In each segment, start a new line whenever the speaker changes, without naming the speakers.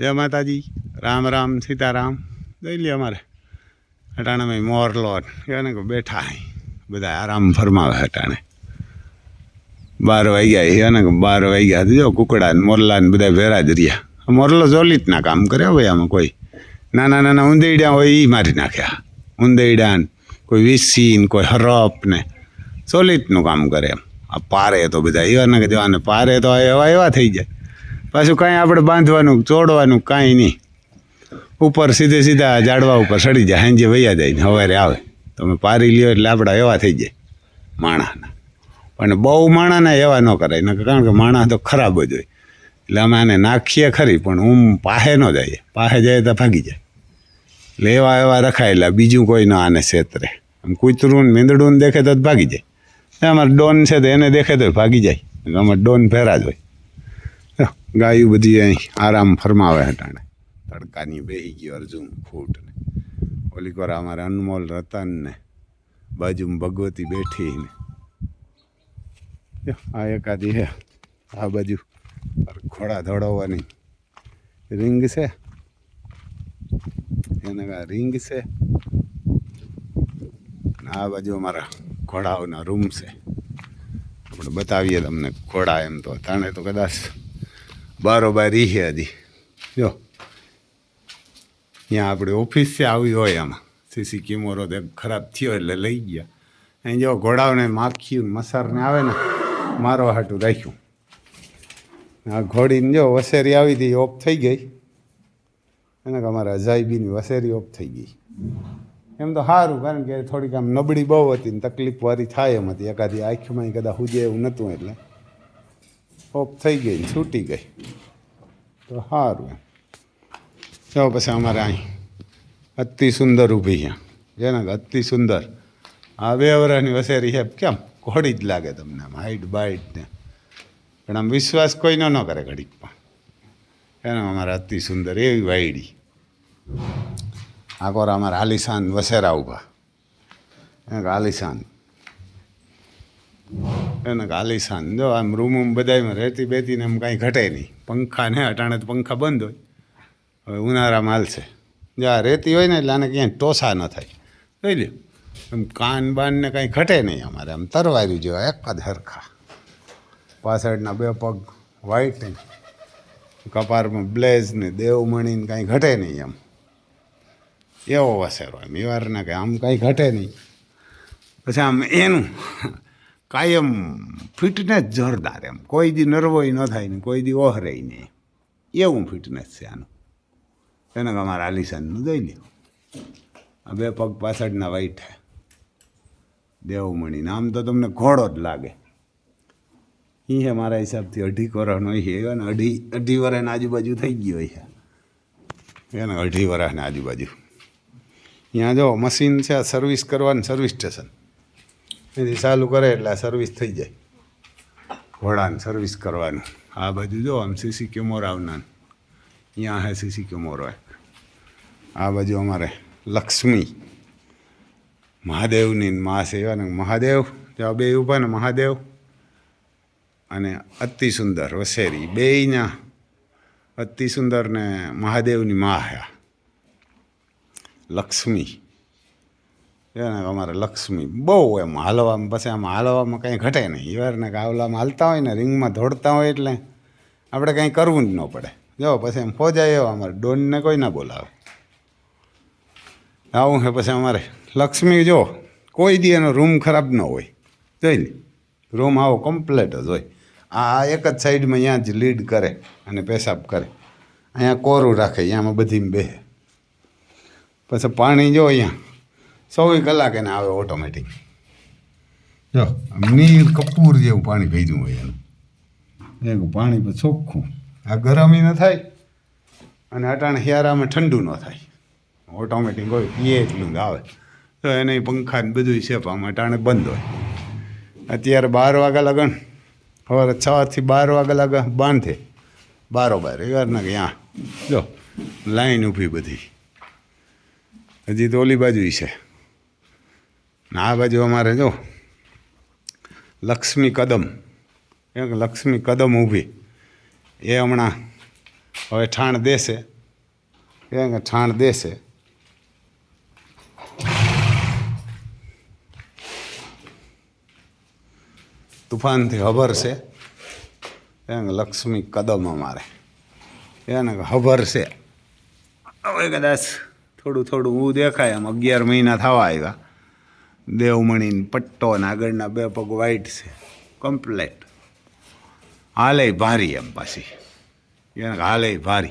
જય માતાજી. રામ રામ, સીતારામ. જોઈ લે અમારે. અટાણે મેં મોરલો એને કે બેઠા બધા આરામ ફરમાવે અટાણે. બાર વાગ્યા એને કે બાર વાગ્યા જો કુકડા ને મોરલા ને બધા ભેરા જ રહ્યા. મોરલો જોલીતના કામ કર્યા ભાઈ આમાં કોઈ. નાના નાના ઉંદેડા હોય એ મારી નાખ્યા. ઉંદેડા ને કોઈ વિસી ને કોઈ હરપ ને સોલિતનું કામ કરે એમ. આ પારે તો બધા એવા ને કે જવાને પારે તો એવા એવા થઈ જાય. પાછું કાંઈ આપણે બાંધવાનું, ચોડવાનું કાંઈ નહીં. ઉપર સીધે સીધા ઝાડવા ઉપર સડી જાય, સાંજે વૈયા જાય ને સવારે આવે. તમે પારી લ્યો એટલે આપણા એવા થઈ જાય, માણાના. પણ બહુ માણાના એવા ન કરાય, નકર કારણ કે માણા તો ખરાબ જ હોય. એટલે અમે આને નાખીએ ખરી, પણ હું પાહે ન જઈએ પાહે જાય તો ભાગી જાય. એટલે એવા એવા રખાયેલા બીજું કોઈ ન આને છેતરે આમ કૂતરું ને મીંદડું ને દેખે તો જ ભાગી જાય. અમારે ડોન છે તો એને દેખે તો ભાગી જાય. અમારે ડોન ફેરા જ હોય. ગાયું બધી અહીં આરામ ફરમાવે હટાણે તડકાની બેહી ગયો અર્જુન ખૂટને. ઓલી કોર અમારે અનમોલ રતન ને બાજુમાં ભગવતી બેઠી ને. આ એકાદી હે. આ બાજુ ઘોડા ધોડાવવાની રિંગ છે. એને આ રિંગ છે. આ બાજુ અમારા ઘોડાઓના રૂમ છે. આપણે બતાવીએ તમને ઘોડા એમ તો. તાણે તો કદાચ બારોબાર છે હજી. જો. ત્યાં આપણે ઓફિસ છે, આવી હોય આમાં. સીસી કેમેરો તે ખરાબ થયો એટલે લઈ ગયા. અહીં જો ઘોડાઓને માખ્યું મસારને આવે ને, મારો હાટું રાખ્યું. આ ઘોડીને જો વસેરી આવી હતી ઓફ થઈ ગઈ. એને અમારા અજાયબીની વસેરી ઓફ થઈ ગઈ. એમ તો સારું, કારણ કે થોડીક આમ નબળી બહુ હતી ને તકલીફ વારી થાય એમ હતી. એકાદી આંખમાં કદાચ હુજે એવું નહોતું એટલે. ઓફ થઈ ગઈ છૂટી ગઈ. તો સારું જો પછી અમારે અહીં. અતિ સુંદર ઊભી છે. જેને અતિ સુંદર. આ બે વરાની વસેરી છે. કેમ? ઘોડી જ લાગે તમને આમ હાઈટ બાઈટ ને. પણ આમ વિશ્વાસ કોઈ ન કરે ઘડીકમાં એનો અમારે અતિ સુંદર એવી વાયડી. આ કોરા અમારા આલિશાન વસેરા ઊભા. આલિશાન એને આલિશાન, જો આમ રૂમ બધામાં રહેતી બેતી ને એમ કાંઈ ઘટે નહીં. પંખા ને અટાણે તો પંખા બંધ હોય. હવે ઉનાળામાં હાલશે. જો આ રેતી હોય ને એટલે આને ક્યાંય ટોસા ન થાય. જોઈ લ્યો. એમ કાન બાન ને કાંઈ ઘટે નહીં અમારે. આમ તરવાર્યું જેવા એક જ હરખા. પાછળના બે પગ વ્હાઈટ કપારમાં બ્લેઝ ને દેવ ને કાંઈ ઘટે નહીં એમ. એવો વસેરો એમ. મિવારના કંઈ આમ કાંઈ ઘટે નહીં. પછી આમ એનું કાયમ ફિટનેસ જોરદાર એમ. કોઈ દી નરવોય ન થાય ને કોઈ દી ઓહરે નહીં. એવું ફિટનેસ છે આનું. એને અમારા આલિશાનનું જોઈ લ્યો. બે પગ પાછળના વાઈટ દેવમણી આમ તો તમને ઘોડો જ લાગે. એ છે મારા હિસાબથી અઢી કરોડનો છે એને અઢી અઢી વર્ષની આજુબાજુ થઈ ગયો છે એને અઢી વર્ષની આજુબાજુ. ત્યાં જો, મશીન છે સર્વિસ કરવાની સર્વિસ સ્ટેશન એથી ચાલુ કરે એટલે સર્વિસ થઈ જાય. ઘોડાને સર્વિસ કરવાનું. આ બાજુ જો આમ સીસી ક્યુમોર આવનાર. અહીંયા હે સીસી કેમેરો એક આ બાજુ અમારે લક્ષ્મી. મહાદેવની મા સેવા ને મહાદેવ. ત્યાં બે ઊભા ને મહાદેવ. અને અતિ સુંદર વસેરી. બેયના અતિ સુંદર ને મહાદેવની મા હે લક્ષ્મી. એને અમારે લક્ષ્મી બહુ એમ હાલવામાં, પછી આમ હાલવામાં કંઈ ઘટે નહીં. ઈવારને કાવલામાં હાલતા હોય ને, રિંગમાં દોડતા હોય એટલે આપણે કંઈ કરવું જ ન પડે. જો, પછી એમ ફોજાય એવો અમારે. ડોનને કોઈ ના બોલાવે. આવું છે પછી અમારે. લક્ષ્મી જો, કોઈ દી એનો રૂમ ખરાબ ન હોય. જોઈ ને. રૂમ આવો કમ્પ્લેટ જ હોય. આ એક જ સાઈડમાં અહીંયા જ લીડ કરે અને પેશાબ કરે. અહીંયા કોરું રાખે અહીંયામાં બધી બેસે પછી પાણી જો અહીંયા. ચોવીસ કલાક એને આવે ઓટોમેટિક જો નીલ કપૂર જેવું પાણી ભેજું હોય એનું. એક પાણી પર ચોખ્ખું. આ ગરમી ન થાય અને અટાણે હિયારામાં ઠંડુ ન થાય. ઓટોમેટિક હોય પીએ એટલું જ આવે. તો એને પંખા ને બધું આમાં અટાણે બંધ હોય. અત્યારે બાર વાગ્યા લગન. સવારે છ થી બાર વાગ્યા લગન બાંધે. બારોબાર એવારના કે ત્યાં જો લાઈન ઊભી બધી. હજી તો ઓલી બાજુ છે. આ બાજુ અમારે જો લક્ષ્મી કદમ. એક લક્ષ્મી કદમ ઊભી. એ હમણાં હવે ઠાણ દેશે. કે ઠાણ દેશે. તુફાનથી હબર છે. લક્ષ્મી કદમ અમારે. એને હબર છે. હવે કદાચ થોડું થોડું હું દેખાય. આમ અગિયાર મહિના થવા આવ્યા. દેવમણીને પટ્ટો અને આગળના બે પગ વાઈટ છે. કમ્પ્લેટ હાલે ભારી એમ પાછી. એને હાલે ભારી.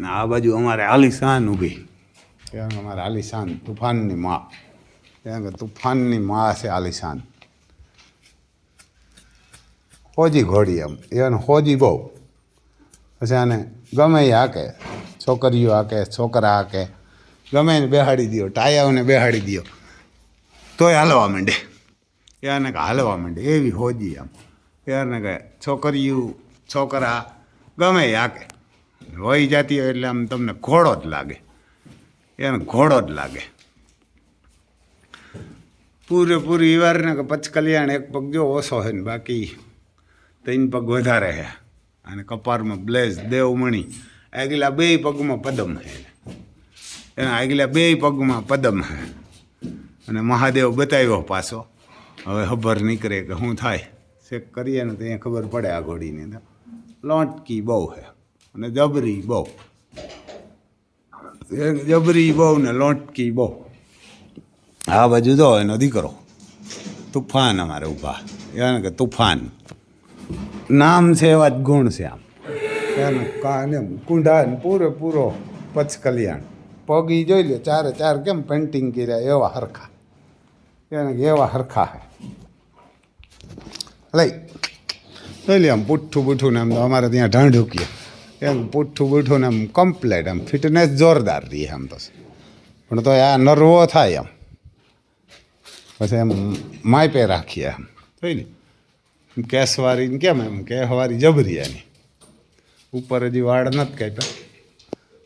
ને આ બાજુ અમારે આલિશાન ઊભી. એને અમારે આલિશાન તુફાનની માં. કે તુફાનની માં છે આલિશાન. હોજી ઘોડી એમ. એને હોજી બહુ. પછી આને ગમે એ હાકે, છોકરીઓ હાકે, છોકરા હાકે. ગમે એને બેહાડી દો ટાયાઓને બેહાડી દો તોય હાલવા માંડે. એને કે હાલવા માંડે, એવી હોજી આમ. એને કે છોકરીઓ, છોકરા, ગમે હાકે વહી જતી હોય એટલે આમ તમને ઘોડો જ લાગે. એને ઘોડો જ લાગે. પૂરેપૂરી વારને કે પચ કલ્યાણ એક પગ જો ઓછો હોય ને બાકી ત્રણ પગ વધારે છે અને કપારમાં બ્લેઝ દેવમણી. આગલા બે પગમાં પદમ છે એના આગલા બે પગમાં પદમ હે. અને મહાદેવ બતાવ્યો પાછો, હવે ખબર નીકળે કે શું થાય? ચેક કરીએ ને તો અહીંયા ખબર પડે આ ઘોડીની અંદર લોટકી બહુ છે અને જબરી બહુ. જબરી બહુ ને લોટકી બહુ. આ બાજુ જો એનો દીકરો, તુફાન અમારે ઊભા. એને કે તુફાન? નામ છે એવા જ ગુણ છે આમ. એને કાને કુંડા પૂરેપૂરો પચ કલ્યાણ પગી જોઈ લે, ચારે ચાર કેમ પેન્ટિંગ કર્યા એવા હરખા? એને એવા હરખા હે. લઈ જોઈ લે આમ પુઠ્ઠું બુઠ્ઠું ને આમ અમારે ત્યાં ઢાંઢુકીએ એમ પુઠ્ઠું બુઠ્ઠું ને આમ કમ્પ્લેટ આમ ફિટનેસ જોરદાર રહી આમ તો. પણ તો આ નર્વો થાય આમ. પછી એમ માયપે રાખીએ આમ. જોઈ ને? કેસવારી કેમ એમ, કેહવારી જબરી એની ઉપર હજી વાળ નથી કાપ્યા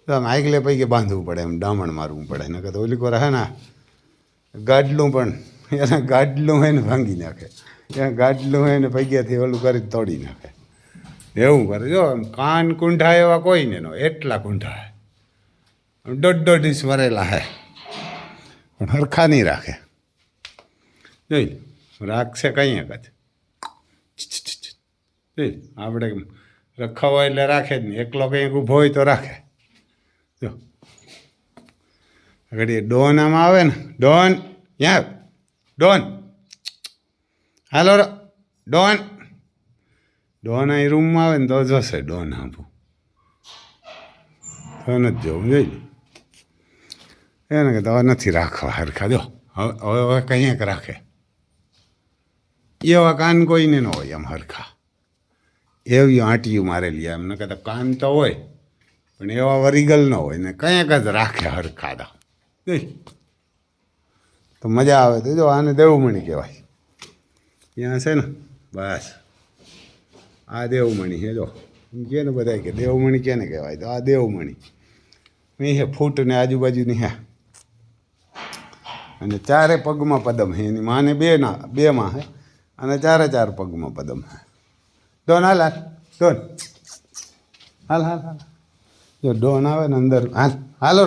તો આમ આગલે પૈકી બાંધવું પડે એમ ડામણ મારવું પડે. એને તો ઓલી કોર ને, ગાડલું પણ, એને ગાડલું હોય ને ભાંગી નાખે. એને ગાડલું ને પૈગ્યાથી ઓલું કરી તોડી નાખે. એવું કરે. જો કાન કુંઠા એવા કોઈ ને એટલા કુંઠા દોઢ દોઢ ઇંચ વરેલા હે. પણ હરખા નહીં રાખે. જોઈ રાખશે કંઈ જ. જોઈ આપણે રખાવો એટલે રાખે જ નહીં. એકલો કંઈક ઊભો હોય તો રાખે. જો. આગળ એ ડોન આમાં આવે ને. ડોન યા ડોન. હાલો ડોન. ડોન અહીં રૂમમાં આવે ને તો જશે ડોન આંભું તો નથી જવું, જોઈ એને કે હવે નથી રાખવા હરખા. જો, હવે હવે કંઈક રાખે. એવા કાન કોઈને ન હોય એમ હરખા. એવી આંટીયું મારેલી એમ. ન કહેતા કાન તો હોય. પણ એવા વરિગલ ન હોય ને કંઈક જ રાખે હરખા દા તો મજા આવે તો જો આને દેવમણી કહેવાય. ત્યાં છે ને, બસ. આ દેવમણી હે જો. કે ને બધા કે દેવમણી કેને કહેવાય? તો આ દેવમણી. મેં હે ફૂટ ને આજુબાજુની હે અને ચારે પગમાં પદમ હે એની માને બે ના, બેમાં હે અને ચારે ચાર પગમાં પદમ હે દોન હાલ હાલ. દોન હાલ હાલ હાલ. જો ડોન આવે ને અંદર. હાલ, હાલો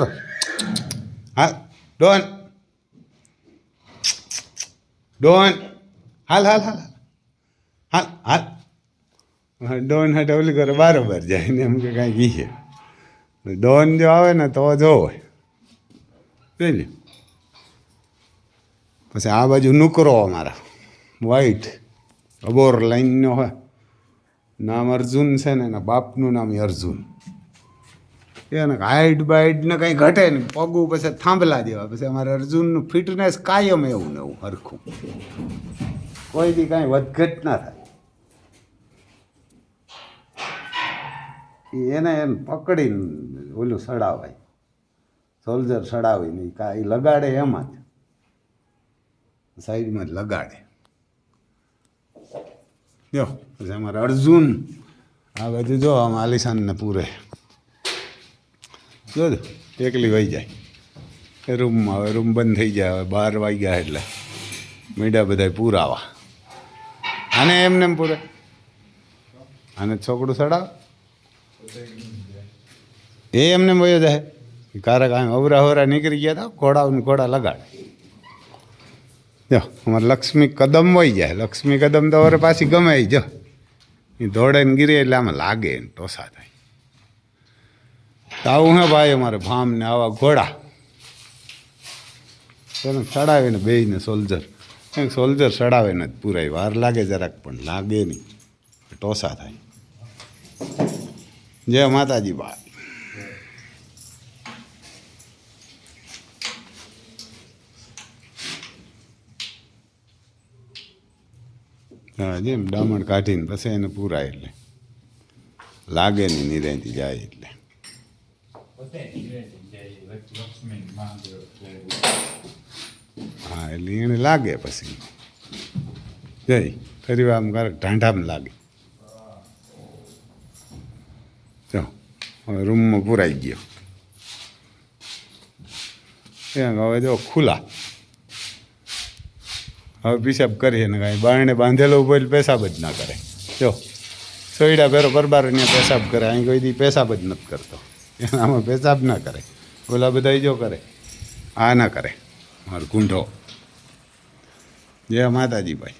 હાલ, ડોન. ડોન. હાલ હાલ હાલ હાલ. હાલ ડોન હાટે ઓલી કરે, બારોબર જાય ને એમ કે કાંઈ છે. ડોન જો આવે ને તો જોવે. જોઈ પછી આ બાજુ નુકરો અમારા. વ્હાઈટ અબોર લાઈનનો હોય. નામ અર્જુન છે ને એના બાપનું નામ અર્જુન. એને હાઈટ બાઈટને કંઈ ઘટે ને પગું પછી થાંભલા દેવા. પછી અમારે અર્જુનનું ફિટનેસ કાયમ એવું ને એવું હરખું. કોઈ દી કાંઈ વધઘટ ના થાય. એને એમ પકડીને ઓલું સડાવાય. સોલ્જર સડાવી નહીં. કા એ લગાડે એમાં જ. સાઈડમાં જ લગાડે. જો પછી અમારે અર્જુન, આ બધું જો આમ આલિશાનને પૂરે. જોજો, એકલી વહી જાય. રૂમમાં હવે રૂમ બંધ થઈ જાય, હવે બાર વાગ્યા એટલે મીડા બધા પૂરાવા. આને એમને એમ પૂરે. આને છોકરું સડાવ. એ એમને વયો જાય. કારક આમ અવરા અવરા નીકળી ગયા હતા ઘોડા ઘોડા લગાડે. જો, અમારે લક્ષ્મી કદમ વહી જાય. લક્ષ્મી કદમ તો હવે પાછી ગમે જો. એ દોડે ને ગીરે એટલે આમાં લાગે ટોસા થાય. તો આવું હે ભાઈ અમારે ભામને ને આવા ઘોડા. એને ચડાવીને બેયને સોલ્જર કંઈક સોલ્જર ચડાવે ને પૂરાય. વાર લાગે જરાક, પણ લાગે નહીં. ટોસા થાય. જય માતાજી બા જેમ ડામણ કાઢીને પછી એને પૂરાય એટલે. લાગે નહીં નિરાયથી જાય એટલે
પોતે ધીરે ધીરે લક્ષ્મી મહાદેવ
હા એ લીણ લાગે પછી. જય. ફરી આમ કરે, ઢાંઢામાં લાગે. જો, હવે રૂમમાં પૂરાઈ ગયો. ત્યાં હવે જો ખુલ્લા. હવે પિશાબ કરીએ, ને કાંઈ બારણે બાંધેલો ઊભો પેશાબ જ ના કરે. જો, સોયડા પેરો પરબાર ને પેશાબ કરે. અહીં કોઈ દી પેશાબ જ નથી કરતો. આમાં પેશાબ ના કરે. ઓલા બધા જો કરે. આ ના કરે. મારો કુંઢો. જય માતાજી ભાઈ